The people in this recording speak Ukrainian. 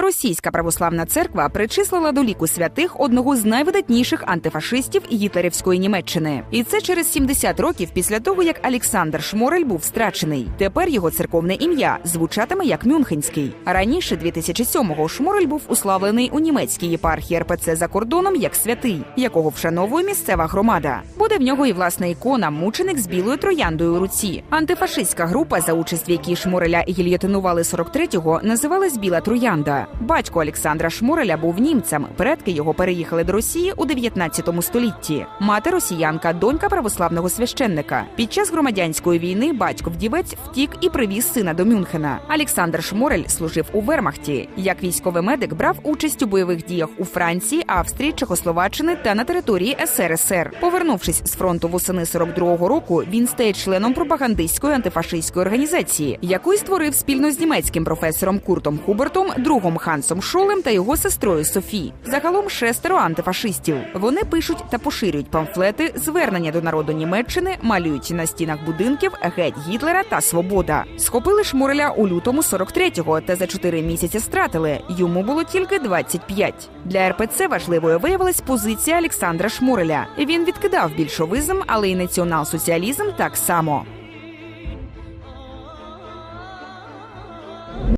Російська православна церква причислила до ліку святих одного з найвидатніших антифашистів гітлерівської Німеччини. І це через 70 років після того, як Олександр Шморель був страчений. Тепер його церковне ім'я звучатиме як Мюнхенський. Раніше, 2007-го, Шморель був уславлений у німецькій єпархії РПЦ за кордоном як святий, якого вшановує місцева громада. Буде в нього і власна ікона, мученик з білою трояндою у руці. Антифашистська група, за участь в якій Шмореля гільйотинували 43-го, називалась Біла Троянда. Батько Олександра Шмореля був німцем. Предки його переїхали до Росії у 19 столітті. Мати росіянка, донька православного священника. Під час громадянської війни батько вдівець втік і привіз сина до Мюнхена. Олександр Шморель служив у Вермахті. Як військовий медик брав участь у бойових діях у Франції, Австрії, Чехословаччини та на території СРСР. Повернувшись з фронту восени 42-го року, він стає членом пропагандистської антифашистської організації, яку й створив спільно з німецьким професором Куртом Хубертом, другом Хансом Шолем та його сестрою Софі. Загалом шестеро антифашистів. Вони пишуть та поширюють памфлети, звернення до народу Німеччини, малюють на стінах будинків геть Гітлера та Свобода. Схопили Шмуреля у лютому 43-го та за чотири місяці стратили. Йому було тільки 25. Для РПЦ важливою виявилась позиція Олександра Шмуреля. Він відкидав більшовизм, але й націонал-соціалізм так само.